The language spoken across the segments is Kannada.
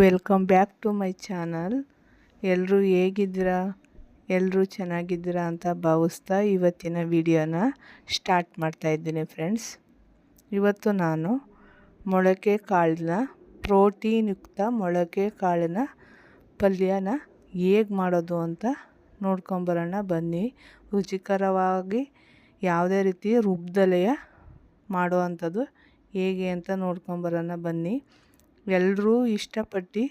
Welcome back to my channel ಎಲ್ಲರೂ ಹೇಗಿದ್ದೀರಾ? ಎಲ್ಲರೂ ಚೆನ್ನಾಗಿದ್ದೀರಾ ಅಂತ ಭಾವಿಸ್ತಾ ಇವತ್ತಿನ ವಿಡಿಯೋನ ಸ್ಟಾರ್ಟ್ ಮಾಡ್ತಾ ಇದ್ದೀನಿ ಫ್ರೆಂಡ್ಸ್ ಇವತ್ತು ನಾನು ಮೊಳಕೆ ಕಾಳಿನ ಪ್ರೋಟೀನ್ಯುಕ್ತ ಮೊಳಕೆ ಕಾಳಿನ ಪಲ್ಯನ ಹೇಗೆ ಮಾಡೋದು ಅಂತ ನೋಡ್ಕೊಂಬರೋಣ. ಬನ್ನಿ, ರುಚಿಕರವಾಗಿ ಯಾವುದೇ ರೀತಿ ರುಬ್ದಲೆಯ ಮಾಡೋ ಅಂಥದ್ದು ಹೇಗೆ ಅಂತ ನೋಡ್ಕೊಂಬರೋಣ. ಬನ್ನಿ ಎಲ್ಲರೂ ಇಷ್ಟಪಟ್ಟು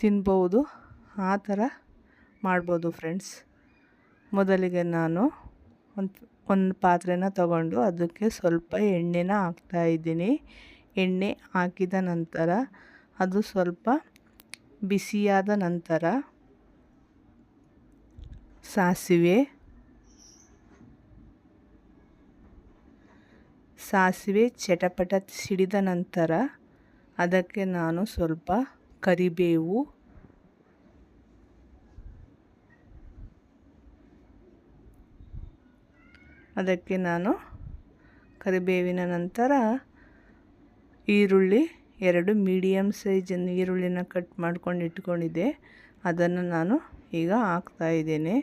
ತಿನ್ಬೋದು. ಆ ಥರ ಮಾಡ್ಬೋದು ಫ್ರೆಂಡ್ಸ್ ಮೊದಲಿಗೆ ನಾನು ಒಂದು ಒಂದು ಪಾತ್ರೆನ ತಗೊಂಡು ಅದಕ್ಕೆ ಸ್ವಲ್ಪ ಎಣ್ಣೆನ ಹಾಕ್ತಾಯಿದ್ದೀನಿ ಎಣ್ಣೆ ಹಾಕಿದ ನಂತರ ಅದು ಸ್ವಲ್ಪ ಬಿಸಿಯಾದ ನಂತರ ಸಾಸಿವೆ ಸಾಸಿವೆ ಚಟಪಟ ಸಿಡಿದ ನಂತರ ಅದಕ್ಕೆ ನಾನು ಸ್ವಲ್ಪ ಕರಿಬೇವು, ಅದಕ್ಕೆ ನಾನು ಕರಿಬೇವಿನ ನಂತರ ಈರುಳ್ಳಿ, ಎರಡು ಮೀಡಿಯಮ್ ಸೈಜ್ ಈರುಳ್ಳಿನ ಕಟ್ ಮಾಡ್ಕೊಂಡು ಇಟ್ಕೊಂಡಿದ್ದೆ. ಅದನ್ನು ನಾನು ಈಗ ಹಾಕ್ತಾಯಿದ್ದೇನೆ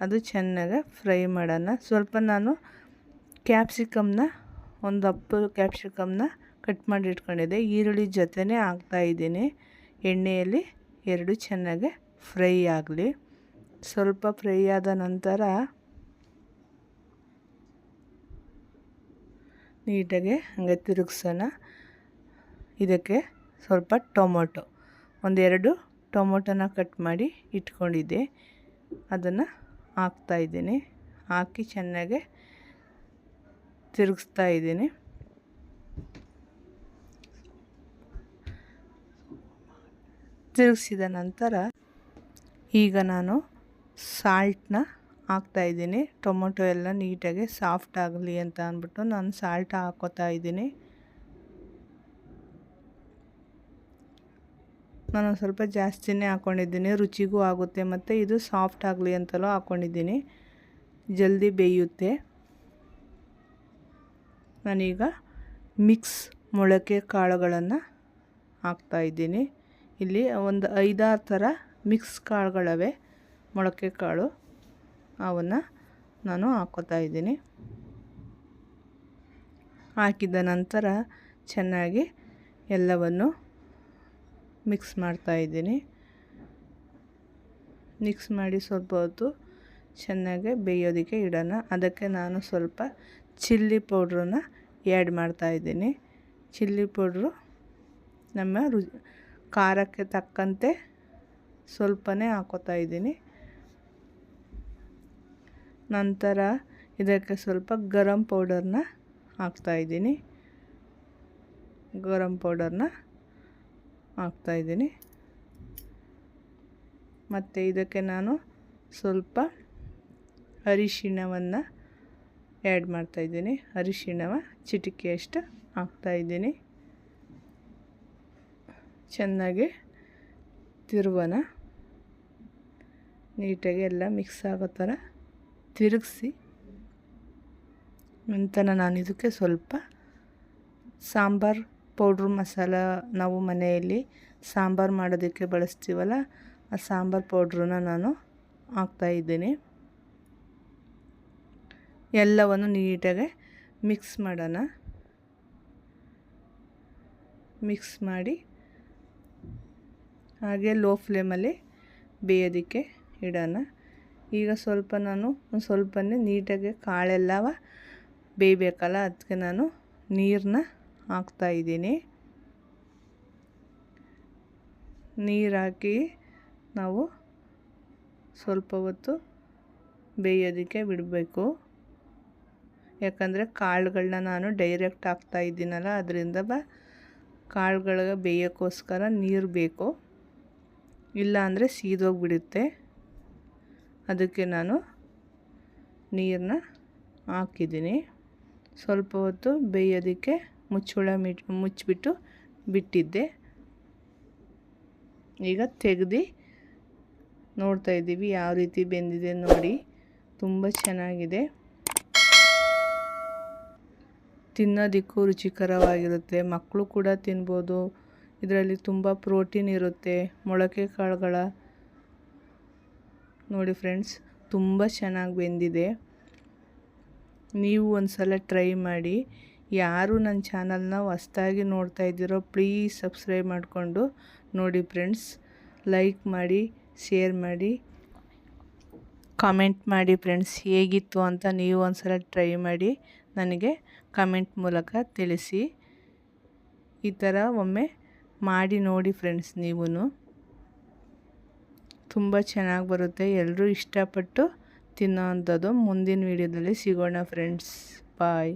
ಅದು ಚೆನ್ನಾಗಿ ಫ್ರೈ ಮಾಡೋಣ. ಸ್ವಲ್ಪ ನಾನು ಕ್ಯಾಪ್ಸಿಕಮ್ನ, ಒಂದು ಅಪ್ಪು ಕ್ಯಾಪ್ಸಿಕಮ್ನ ಕಟ್ ಮಾಡಿ ಇಟ್ಕೊಂಡಿದ್ದೆ ಈರುಳ್ಳಿ ಜೊತೆನೇ ಹಾಕ್ತಾಯಿದ್ದೀನಿ ಎಣ್ಣೆಯಲ್ಲಿ ಎರಡು ಚೆನ್ನಾಗಿ ಫ್ರೈ ಆಗಲಿ. ಸ್ವಲ್ಪ ಫ್ರೈ ಆದ ನಂತರ ನೀಟಾಗಿ ಹಂಗೆ ತಿರುಗಿಸೋಣ. ಇದಕ್ಕೆ ಸ್ವಲ್ಪ ಟೊಮೊಟೊ. ಒಂದೆರಡು ಟೊಮೊಟೊನ ಕಟ್ ಮಾಡಿ ಇಟ್ಕೊಂಡಿದ್ದೆ. ಅದನ್ನು ಹಾಕ್ತಾಯಿದ್ದೀನಿ ಹಾಕಿ ಚೆನ್ನಾಗೆ ತಿರುಗಿಸ್ತಾ ಇದ್ದೀನಿ. ತಿರುಗಿಸಿದ ನಂತರ ಈಗ ನಾನು ಸಾಲ್ಟನ್ನ ಹಾಕ್ತಾಯಿದ್ದೀನಿ ಟೊಮೊಟೊ ಎಲ್ಲ ನೀಟಾಗಿ ಸಾಫ್ಟ್ ಆಗಲಿ ಅಂತ ಅಂದ್ಬಿಟ್ಟು ನಾನು ಸಾಲ್ಟ್ ಹಾಕೋತಾ ಇದ್ದೀನಿ. ನಾನು ಸ್ವಲ್ಪ ಜಾಸ್ತಿನೇ ಹಾಕ್ಕೊಂಡಿದ್ದೀನಿ ರುಚಿಗೂ ಆಗುತ್ತೆ ಮತ್ತು ಇದು ಸಾಫ್ಟ್ ಆಗಲಿ ಅಂತಲೂ ಹಾಕ್ಕೊಂಡಿದ್ದೀನಿ ಜಲ್ದಿ ಬೇಯುತ್ತೆ. ನಾನೀಗ ಮಿಕ್ಸ್ ಮೊಳಕೆ ಕಾಳುಗಳನ್ನು ಹಾಕ್ತಾಯಿದ್ದೀನಿ ಇಲ್ಲಿ ಒಂದು ಐದಾರು ಥರ ಮಿಕ್ಸ್ ಕಾಳುಗಳವೆ, ಮೊಳಕೆ ಕಾಳು. ಅವನ್ನು ನಾನು ಹಾಕೋತಾ ಇದ್ದೀನಿ. ಹಾಕಿದ ನಂತರ ಚೆನ್ನಾಗಿ ಎಲ್ಲವನ್ನು ಮಿಕ್ಸ್ ಮಾಡ್ತಾ ಇದ್ದೀನಿ. ಮಿಕ್ಸ್ ಮಾಡಿ ಸ್ವಲ್ಪ ಹೊತ್ತು ಚೆನ್ನಾಗಿ ಬೇಯೋದಕ್ಕೆ ಇಡೋಣ. ಅದಕ್ಕೆ ನಾನು ಸ್ವಲ್ಪ ಚಿಲ್ಲಿ ಪೌಡ್ರನ್ನ ಆ್ಯಡ್ ಮಾಡ್ತಾಯಿದ್ದೀನಿ ಚಿಲ್ಲಿ ಪೌಡ್ರು ನಮ್ಮ ರು ಖಾರಕ್ಕೆ ತಕ್ಕಂತೆ ಸ್ವಲ್ಪನೇ ಹಾಕೋತಾ ಇದ್ದೀನಿ. ನಂತರ ಇದಕ್ಕೆ ಸ್ವಲ್ಪ ಗರಂ ಪೌಡರ್ನ ಹಾಕ್ತಾಯಿದ್ದೀನಿ ಗರಂ ಪೌಡರ್ನ ಹಾಕ್ತಾಯಿದ್ದೀನಿ ಮತ್ತು ಇದಕ್ಕೆ ನಾನು ಸ್ವಲ್ಪ ಅರಿಶಿಣವನ್ನು ಆ್ಯಡ್ ಮಾಡ್ತಾಯಿದ್ದೀನಿ ಅರಿಶಿಣವ ಚಿಟಿಕೆಯಷ್ಟು ಹಾಕ್ತಾಯಿದ್ದೀನಿ ಚೆನ್ನಾಗಿ ತಿರುವನ ನೀಟಾಗಿ ಎಲ್ಲ ಮಿಕ್ಸ್ ಆಗೋ ಥರ ತಿರುಗಿಸಿ. ನಂತರ ನಾನು ಇದಕ್ಕೆ ಸ್ವಲ್ಪ ಸಾಂಬಾರು ಪೌಡ್ರ್ ಮಸಾಲ ನಾವು ಮನೆಯಲ್ಲಿ ಸಾಂಬಾರು ಮಾಡೋದಕ್ಕೆ ಬಳಸ್ತೀವಲ್ಲ, ಆ ಸಾಂಬಾರು ಪೌಡ್ರನ್ನ ನಾನು ಹಾಕ್ತಾಯಿದ್ದೀನಿ ಎಲ್ಲವನ್ನು ನೀಟಾಗಿ ಮಿಕ್ಸ್ ಮಾಡೋಣ. ಮಿಕ್ಸ್ ಮಾಡಿ ಹಾಗೆ ಲೋ ಫ್ಲೇಮಲ್ಲಿ ಬೇಯೋದಕ್ಕೆ ಇಡೋಣ. ಈಗ ಸ್ವಲ್ಪ ನಾನು ಒಂದು ಸ್ವಲ್ಪನೇ ನೀಟಾಗಿ ಕಾಳೆಲ್ಲವ ಬೇಯಬೇಕಲ್ಲ ಅದಕ್ಕೆ ನಾನು ನೀರನ್ನ ಹಾಕ್ತಾಯಿದ್ದೀನಿ ನೀರು ಹಾಕಿ ನಾವು ಸ್ವಲ್ಪ ಹೊತ್ತು ಬೇಯೋದಕ್ಕೆ ಬಿಡಬೇಕು. ಯಾಕಂದರೆ ಕಾಳುಗಳನ್ನ ನಾನು ಡೈರೆಕ್ಟ್ ಹಾಕ್ತಾ ಇದ್ದೀನಲ್ಲ, ಅದರಿಂದ ಬ ಕಾಳುಗಳಿಗೆ ಬೇಯೋಕ್ಕೋಸ್ಕರ ನೀರು ಬೇಕು. ಇಲ್ಲ ಅಂದರೆ ಸೀದೋಗಿಬಿಡುತ್ತೆ. ಅದಕ್ಕೆ ನಾನು ನೀರನ್ನ ಹಾಕಿದ್ದೀನಿ. ಸ್ವಲ್ಪ ಹೊತ್ತು ಬೇಯೋದಕ್ಕೆ ಮುಚ್ಚಳ ಮಿಟ್, ಮುಚ್ಚಿಬಿಟ್ಟು ಬಿಟ್ಟಿದ್ದೆ. ಈಗ ತೆಗೆದು ನೋಡ್ತಾ ಇದ್ದೀವಿ ಯಾವ ರೀತಿ ಬೆಂದಿದೆ ನೋಡಿ. ತುಂಬ ಚೆನ್ನಾಗಿದೆ. ತಿನ್ನೋದಕ್ಕೂ ರುಚಿಕರವಾಗಿರುತ್ತೆ. ಮಕ್ಕಳು ಕೂಡ ತಿನ್ಬೋದು. ಇದರಲ್ಲಿ ತುಂಬ ಪ್ರೋಟೀನ್ ಇರುತ್ತೆ. ಮೊಳಕೆ ಕಾಳುಗಳ ನೋಡಿ ಫ್ರೆಂಡ್ಸ್, ತುಂಬ ಚೆನ್ನಾಗಿ ಬೆಂದಿದೆ. ನೀವು ಒಂದು ಸಲ ಟ್ರೈ ಮಾಡಿ. ಯಾರು ನನ್ನ ಚಾನಲ್ನ ಹೊಸ್ದಾಗಿ ನೋಡ್ತಾ ಇದ್ದೀರೋ, ಪ್ಲೀಸ್ ಸಬ್ಸ್ಕ್ರೈಬ್ ಮಾಡಿಕೊಂಡು ನೋಡಿ ಫ್ರೆಂಡ್ಸ್. ಲೈಕ್ ಮಾಡಿ, ಶೇರ್ ಮಾಡಿ, ಕಾಮೆಂಟ್ ಮಾಡಿ ಫ್ರೆಂಡ್ಸ್. ಹೇಗಿತ್ತು ಅಂತ ನೀವು ಒಂದು ಸಲ ಟ್ರೈ ಮಾಡಿ ನನಗೆ ಕಮೆಂಟ್ ಮೂಲಕ ತಿಳಿಸಿ. ಈ ಥರ ಒಮ್ಮೆ ಮಾಡಿ ನೋಡಿ ಫ್ರೆಂಡ್ಸ್ ನೀವು ತುಂಬ ಚೆನ್ನಾಗಿ ಬರುತ್ತೆ. ಎಲ್ಲರೂ ಇಷ್ಟಪಟ್ಟು ತಿನ್ನೋ ಅಂಥದ್ದು ಮುಂದಿನ ವೀಡಿಯೋದಲ್ಲಿ ಸಿಗೋಣ ಫ್ರೆಂಡ್ಸ್ ಬಾಯ್